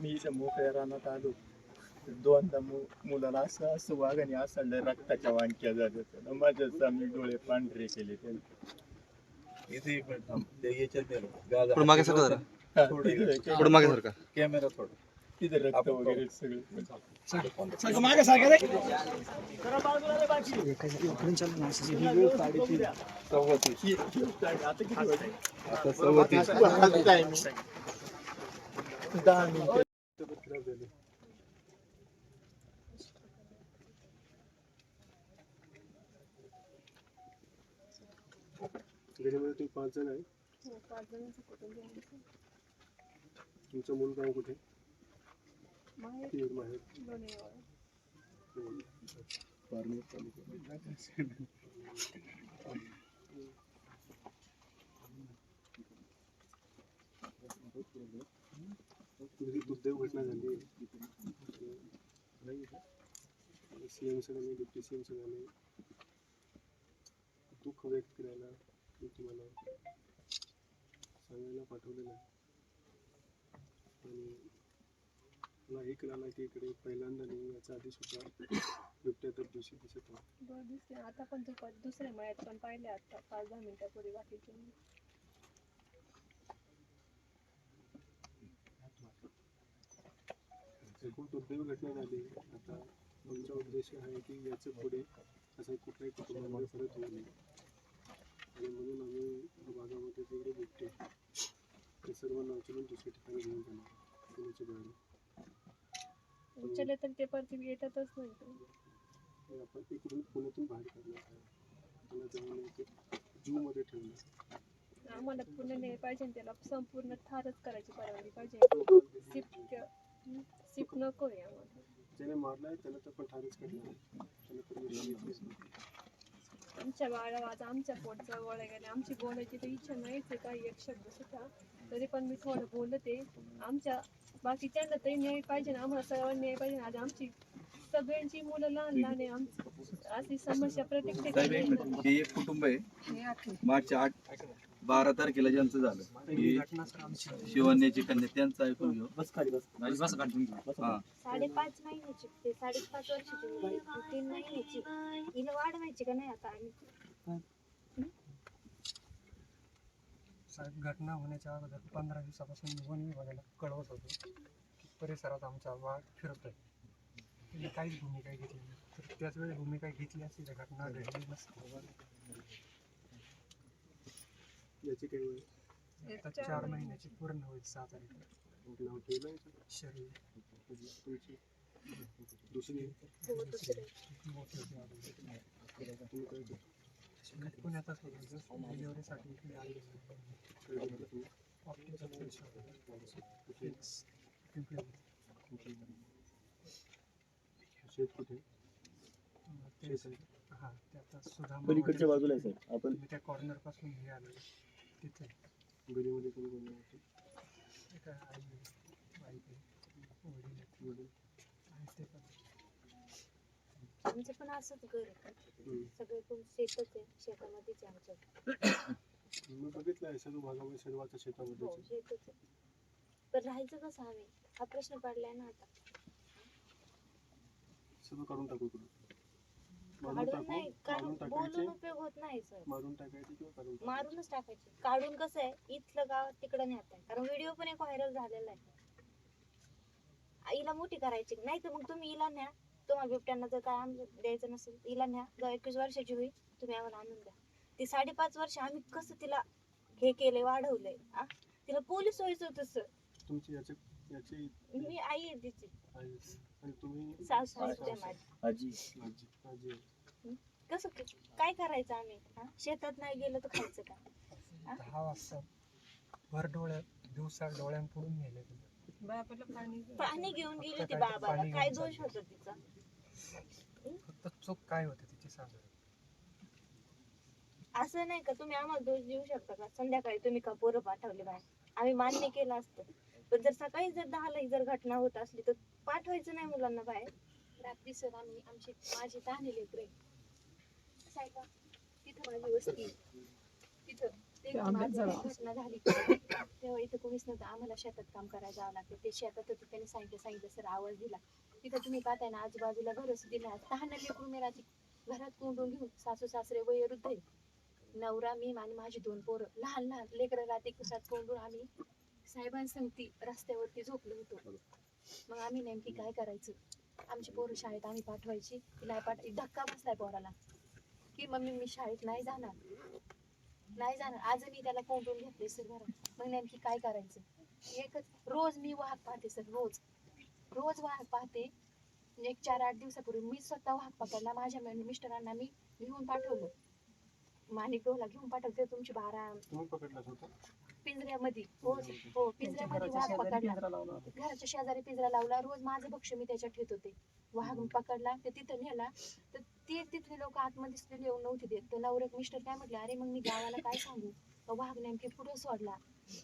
मी इथं मोकळ्या रानात आलो. दोनदा मु- मुलाला असं असं वाघाने असं रक्ताच्या वांक्या झाल्या त्यानं माझ्या मी डोळे पांढरे केले त्याने मागे सरका. कॅमेरा थोडा. तिथं रक्त वगैरे सगळं. दहा मिनिटं घरीमध्ये तुम्ही पाच जण आहे. तुमचं मूल गाव कुठे? दुर्दैव घटना झाली सी सीएम सगळ्यांनी डिप्टी सीएम सगळ्यांनी दुःख व्यक्त करायला मी तुम्हाला सांगायला पाठवलेलं आहे आणि मला हे कळालं की इकडे पहिल्यांदा नाही याच्या आधी सुद्धा बिबट्या तर दिवशी दिसत होता बरं दिसले आता पण तू प- दुसऱ्या मळ्यात पण पाहिले आता पाच दहा मिनिटापूर्वी बाकीचे एकूण दुर्दैव घटना झाली. आता आमचा उद्देश आहे की याच्यापुढे असं कुठल्याही कुटुंबामध्ये परत होऊ नये. आणि म्हणून आम्ही या भागामध्ये जेवढे बिबटे ते सर्वांना उचलून दुसऱ्या ठिकाणी घेऊन जाणार. पुण्याच्या बाहेर. उचलले तर ते परत येतातच नाही आपण इकडून पुण्यातून बाहेर काढणार आम्हाला पुन्हा नाही पाहिजे त्याला संपूर्ण ठारच करायची परवानगी पाहिजे. सिफ्ट सिफ्ट नको आहे आम्हाला. ज्याने मारलाय त्याला तर पण ठारच करणार आहे. त्याला परमिशन घेतलीच नाही आमच्या बाळा आज आमच्या पोटचं वळ गेले आमची बोलायची तर इच्छा नाहीच आहे काही एक शब्द सुद्धा. तरी पण मी थोडं बोलते. आमच्या बाकीच्यांना तरी न्याय पाहिजे ना आम्हाला सर्वांना न्याय पाहिजे आज आमची सगळ्यांची मुलं लहान लहान आहे. आमची अशी समस्या प्रत्येक साहेब ठिकाणी एक आहे. मिनिट हे एक कुटुंब आहे. मार्चच्या आठ बारा तारखेला ज्यांचं झालं ही शिवन्याची कन्या त्यांचं ऐकून घेऊ. हा. साडेपाच महिन्याची ते साडेपाच वर्षाची मुलगी तीन महिन्याची. हिला वाढवायची का नाही आता? आम्ही साहेब घटना होण्याच्या अगोदर पंधरा दिवसापासून वन विभागाला कळवत होतो की परिसरात आमचा वाघ फिरतोय. त्यांनी काहीच भूमिका घेतली नाही. तर त्याच वेळी भूमिका घेतली असती तर घटना घडली नसती. याची काही वेळ? आता चार महिन्याची पूर्ण होईल सहा तारीख. नाव ठेवलंय शरीर. तुमची? दुसरी? हो, दुसरं. मोठी होती अगोदर. तुम्ही काय करता? पुण्यातच होतं जस्ट डिलिव्हरीसाठी इकडे आले काय करता तुम्ही? ऑप्टिकल कुठे? पिंपरी शेत कुठे ते हां ते आता सुद्धा पलीकडच्या बाजूला आहे सर आपण मी त्या कॉर्नरपासून हे आलो तिथे गलीमध्ये कोणी कोणी होते एक आई आई वडील आहेत. वडील आणि ते पण आमचं पण असंच घर आहे. सगळे पण शेतच आहे शेतामध्येच आहे आमचं. मी बघितलं आहे सर्व भागामध्ये सर्वांच्या हो शेतामध्ये शेतच आहे. पण राहायचं कसं आम्ही हा प्रश्न पडलाय ना आता. सर्व काढून टाकू इकडून. मारून काढून टाकू? नाही मारून कारण टाकायचे? बोलून उपयोग होत नाही सर. मारून टाकायचे किंवा काढून टाकायचे? मारूनच टाकायचे. काढून कसं आहे? इथलं गाव तिकडं नेत आहे. कारण व्हिडिओ पण एक व्हायरल झालेला आहे. हिला मोठी करायची. नाही तर मग तुम्ही हिला न्या. तुम्हाला बिबट्यांना जर काय आम द्यायचं नसेल हिला न्या. जेव्हा एकवीस वर्षाची होईल तुम्ही आम्हाला आणून द्या. ती साडेपाच वर्ष आम्ही कसं तिला हे केलंय वाढवलंय आ? तिला पोलीस व्हायचं होतं सर तुमची याची याची मी आई आहे तिची. आई आणि तुम्ही? सासू आहे त्या माझी. आजी. आजी आजी आहे. कसं काय करायचं आम्ही? हा? शेतात नाही गेलं तर खायचं काय दहा वाजता भर डोळ्यात दिवसा डोळ्यांपुढून नेले तुम्ही बापाला पाणी पाणी घेऊन गेली ती बाबाला काय दोष होता तिचा? फक्त चूक काय होते तिची सांगा. असं नाही का तुम्ही आम्हाला दोष देऊ शकता का? संध्याकाळी तुम्ही का पोरं पाठवले बाहेर? आम्ही मान्य केलं असतं. पण जर सकाळी जर दहाला जर घटना होत असली तर पाठवायचं नाही मुलांना बाहेर? रात्री सर आम्ही आमची माझी तहाने लेकरे साहेबा तिथं माझी वस्ती ते माझं घटना झाली तेव्हा इथं कोणीच नव्हतं. आम्हाला शेतात काम करायला जावं लागतं. ते शेतात होते त्यांनी सांगितलं सांगितलं सर आवाज दिला. तिथं तुम्ही पाहताय ना आजूबाजूला घर नाही. तहान लेकरू मेराची घरात कोंडून घेऊन? सासू सासरे वयोवृद्ध नवरा मी आणि माझी दोन पोरं. लहान लहान लेकरं रात्री कुसात कोंडून आम्ही साहेबांसंगती रस्त्यावरती झोपलो होतो. मग आम्ही नेमकी काय करायचं? आमची पोरं शाळेत आम्ही पाठवायची. की नाही पाठ धक्का बसलाय पोराला. की मम्मी मी शाळेत नाही जाणार. नाही जाणार. आज मी त्याला कोंडून घेतले सर घरात मग नेमकी काय करायचं? एकच रोज मी वाहक पाहते सर रोज. रोज वाहक पाहते. एक चार आठ दिवसापूर्वी मी स्वतः वाहक पकडला. माझ्या मिस्टरांना मी घेऊन पाठवलं. माणिकडोला घेऊन पाठवते तुमची बारा. पिंजऱ्यामध्ये. हो हो पिंजऱ्यामध्ये वाघ पकडला. घराच्या शेजारी पिंजरा लावला. रोज माझं भक्ष मी त्याच्यात ठेवत होते. वाघ पकडला ते तिथं नेला. तर ते तिथले लोक आतमध्ये सुद्धा येऊन नव्हते देत. तर नवरक मिस्टर काय म्हटले अरे मग मी गावाला काय सांगू? वाघ नेमके पुढे सोडला.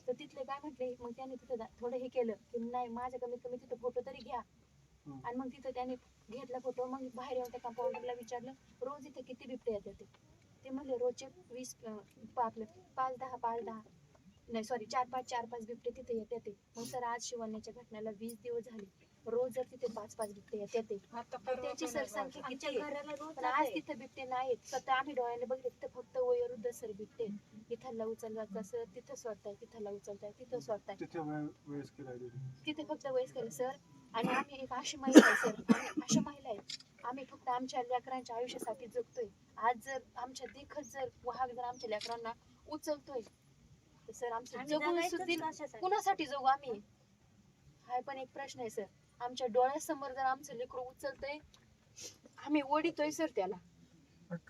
तर तिथले काय म्हटले मग त्याने तिथं थोडं हे केलं की नाही माझं कमीत कमी तिथं फोटो तरी घ्या. आणि मग तिथं त्याने घेतला फोटो मग बाहेर येऊन त्या कंपाऊंडरला विचारलं रोज इथे किती बिबटे येतात ते? ते म्हणले रोजचे वीस आपलं पाच दहा पाच दहा. नाही सॉरी चार पाच चार पाच बिबटे तिथे येते ते. मग सर आज शिवण्याच्या घटनेला वीस दिवस झाले. रोज जर तिथे पाच पाच बिबटे येते ते. तर त्याची सरसंख्या किती आमच्या आहे? घराला रोज पण आज जाते. तिथे बिबटे नाहीत. स्वतः आम्ही डोळ्याने बघितले तिथे फक्त वयोवृद्ध सर बिबटे आहेत. इथं उचलतात सर तिथं सोडताय तिथं उचलताय तिथं सोडताय तिथे वेळ तिथे. फक्त वयस्कर सर. आणि आम्ही एक अशी महिला आहे सर. आम्ही अशा महिला आहेत. आम्ही फक्त आमच्या लेकरांच्या आयुष्यासाठी जगतोय. आज जर आमच्या देखत जर वाहक जर आमच्या लेकरांना उचलतोय तर सर आमचं आम्ही जगून जगायचंच सुद्धा कशासाठी? कुणासाठी जगू आम्ही? हा पण एक प्रश्न आहे सर. आमच्या डोळ्यासमोर जर आमचं लेकरू उचलतंय आम्ही ओढितोय सर त्याला.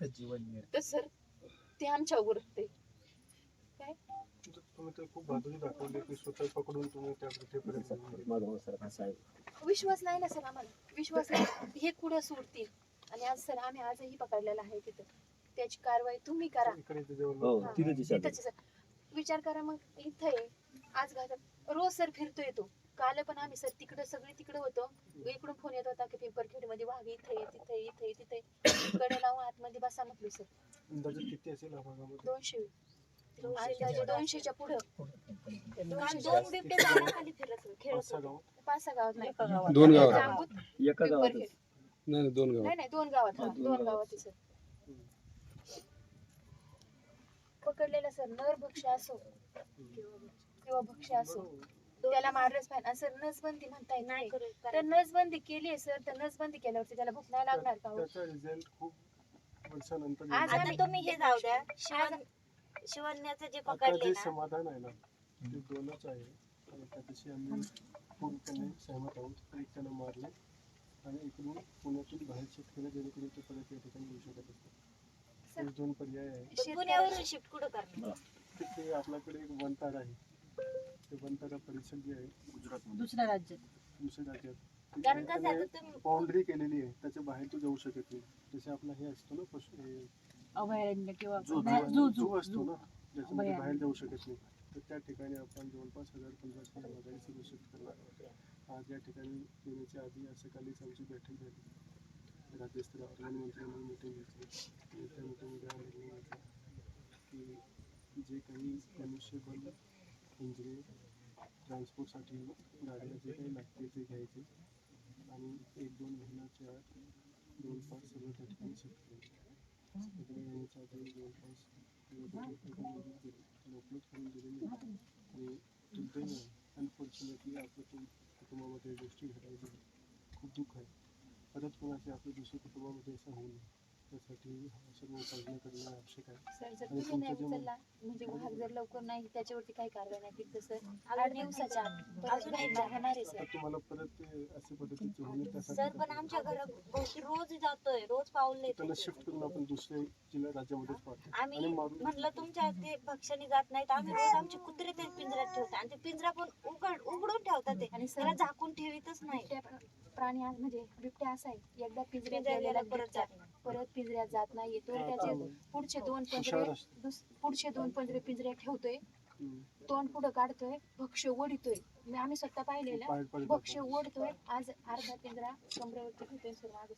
जीवन तर सर ते आमच्या उरते तर तुम्ही तर खूप बहादुरी दाखवली की स्वतः पकडून तुम्ही त्या कृतीपर्यंत गेले. विश्वास नाही ना सर आम्हाला. विश्वास नाही. हे कुठं सोडतील? आणि आज सर आम्ही आजही पकडलेला आहे तिथं. त्याची कारवाई तुम्ही करा. इकडे हो हा. तिथे दिशा इथंच आहे, सर. विचार करा मग. इथं आहे आज घाटात रोज सर फिरतोय तो. काल पण आम्ही सर तिकडं सगळे तिकडं होतो. इकडून फोन येत होता की पिंपरखेडमध्ये वाघ इथे तिथे इथे तिथे कडे लावून आतमध्ये बसा म्हटलं सर. अंदाजे किती असेल या भागामध्ये? दोनशे. अंदाजे दोनशेच्या पुढं. दोन बिबटे फिरत खेळत पाच सहा. गावात नाही. दोन गावात. पिंपरखेड. नाही नाही, दोन गावात. नाही नाही दोन गावात. हा, हा, दोन गावात. सर. पकडलेला सर नर भक्ष असो किंवा भक्ष असो. त्याला मारलंच पाहिजे. सर नसबंदी म्हणताय नाही तर. नसबंदी केली आहे सर तर नसबंदी केल्यावरती त्याला भूक नाही लागणार का हो? त्याचा रिझल्ट खूप वर्षानंतर आज येईल. आता आम्ही- तुम्ही हे जाऊ द्या. शिवण शिवण्याचं जे आता पकडले जे ना. समाधान आहे ना ते दोनच आहे. आणि त्याच्याशी आम्ही पूर्णपणे सहमत आहोत. एक त्यानं मारले. आणि इकडून पुण्यातून बाहेर शिफ्ट केलं जेणेकरून ते परत या ठिकाणी येऊ शकत असतात. हे दोन पर्याय आहे. पण पुण्यावरून शिफ्ट कुठं करणार? तिथे आपल्याकडे एक वनतार आहे. वनतारा परिषद जी आहे गुजरात दुसऱ्या राज्यात दुसऱ्या राज्यात कारण कसं आहे आता तुम्ही बाउंड्री केलेली आहे त्याच्या बाहेर तो जाऊ शकत नाही. जसे आपला हे असतो ना पशु हे अभयारण्य किंवा असतो ना ज्याच्यामध्ये बाहेर जाऊ शकत नाही. तर त्या ठिकाणी आपण जवळपास हज़ार पंधराशे वगैरे सगळं शिफ्ट करणार आज या ठिकाणी येण्याच्या आधी आज सकाळीच आमची बैठक झाली. राज्यस्तरावर वनमंत्र्यांनी मिटिंग घेतली. आणि त्या मिटिंगमध्ये हा निर्णय घेतला की जे काही मनुष्यबळ पिंजरे ट्रान्सपोर्टसाठी गाड्या जे काही लागते ते घ्यायचे. आणि एक दोन महिन्याच्या आत पाच सगळं त्या ठिकाणी शिफ्ट सगळे यांच्या आधी दोन पाच उपलब्ध करून दिलेली आणि दुर्दैव अनफॉर्च्युनेटली आपल्या कुटुंबामध्ये गोष्टी घडायच्या खूप दुःख आहे. परत कोणाचे आपल्या दुसऱ्या कुटुंबामध्ये असं होऊ नये. त्यासाठी सर्व उपाययोजना करणं आवश्यक आहे. सर जर आणि तुम्ही नाही तुमचं जे उचलला म्हणजे वाहक जर लवकर नाही त्याच्यावरती काही कारवाई नाही केली तर सर आठ अजून एक दिवसाच्या आत परत अजून एक घटना होणार आहे आता सर तुम्हाला परत ते अशा पद्धतीचे होऊ नये सर त्यासाठी पण आमच्या घराभोवती रोज जातोय रोज पाऊल शिफ्ट करून आपण दुसऱ्या जिल्हा राज्यामध्येच आम्ही आणि मारून म्हणलं तुमच्या ते भक्षणी जात नाहीत आम्ही रोज आमचे कुत्रे ते पिंजऱ्यात ठेवतो. आणि ते पिंजरा पण उघड उघडून ठेवतात ते. आणि त्याला सर झाकून ठेवीतच नाही. बिबट्या प्र- प्राणी म्हणजे बिबट्या असा आहे एकदा पिंजऱ्यात गेलेला परत बिबट्या जात नाही. परत पिंजऱ्यात जात नाही तो त्याचे पुढचे दोन पंजरे पुढचे दोन पंजरे पिंजऱ्यात ठेवतोय. तोंड पुढं काढतोय. भक्ष ओढितोय. मी आम्ही स्वतः पाहिलेलं. बाहेर पडत भक्ष जातो. ओढतोय. आज अर्धा पिंजरा कमरेवरती घेतोय सर मागे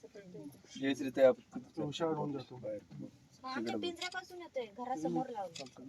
आमच्या पिंजऱ्यापासून येतोय. घरासमोर लावलं